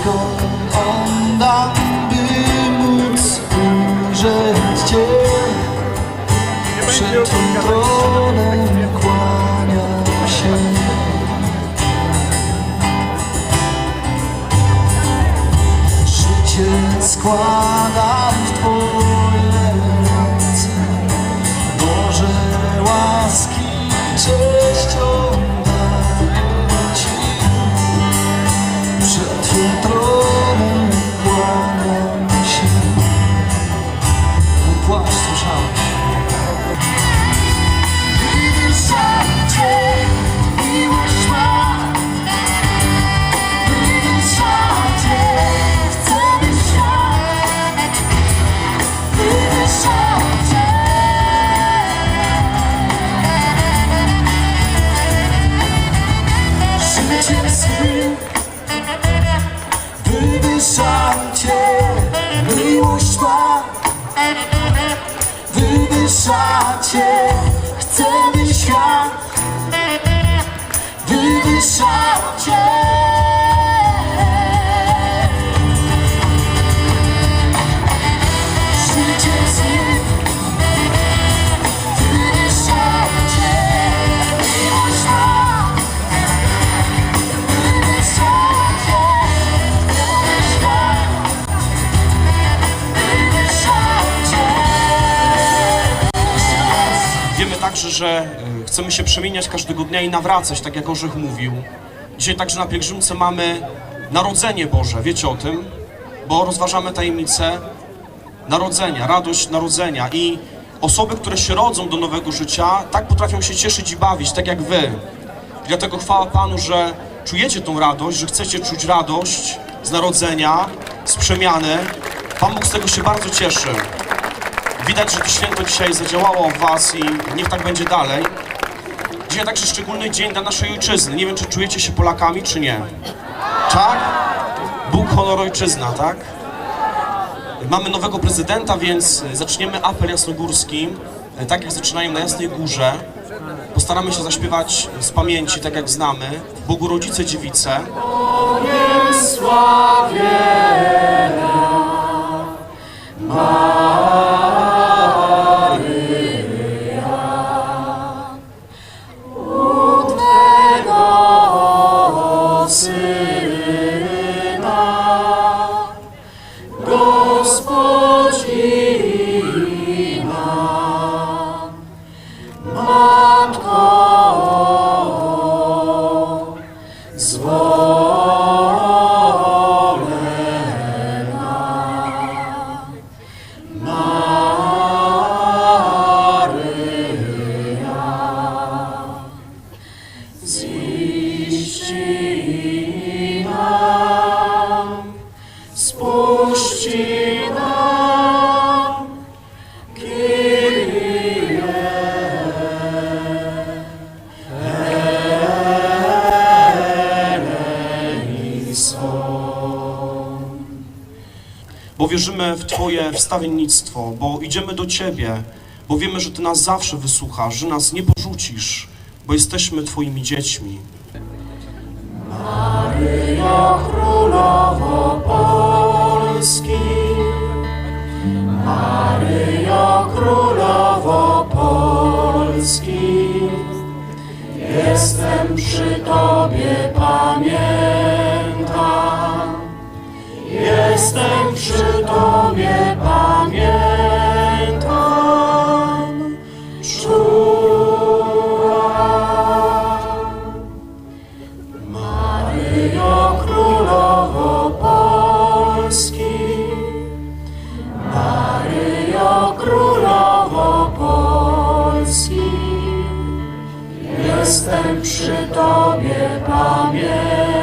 wszystko on da, by móc ujrzeć Cię. Przed Twym tronem kłania się. Życie składam w Twoje ręce. Boże łaski, cześć Wywyższam Cię, chcę być świat także, że chcemy się przemieniać każdego dnia i nawracać, tak jak Orzech mówił. Dzisiaj także na pielgrzymce mamy Narodzenie Boże, wiecie o tym? Bo rozważamy tajemnicę narodzenia, radość narodzenia i osoby, które się rodzą do nowego życia, tak potrafią się cieszyć i bawić, tak jak wy. Dlatego chwała Panu, że czujecie tą radość, że chcecie czuć radość z narodzenia, z przemiany. Pan Bóg z tego się bardzo cieszy. Widać, że to święto dzisiaj zadziałało w Was i niech tak będzie dalej. Dzisiaj także szczególny dzień dla naszej ojczyzny. Nie wiem, czy czujecie się Polakami, czy nie. Tak? Bóg, honor, ojczyzna, tak? Mamy nowego prezydenta, więc zaczniemy apel jasnogórski, e, tak jak zaczynają na Jasnej Górze. Postaramy się zaśpiewać z pamięci, tak jak znamy. Bogu Rodzice Dziewice. Spuści wierzymy w Twoje wstawiennictwo, bo idziemy do Ciebie, bo wiemy, że Ty nas zawsze wysłuchasz, że nas nie porzucisz, bo jesteśmy Twoimi dziećmi. Polski. Maryjo Królowo Polski, jestem przy Tobie, pamiętam. Jestem przy Tobie, pamiętam. Czuła Maryjo Królowo Polski, Królowo Polski, jestem przy Tobie, pamiętam.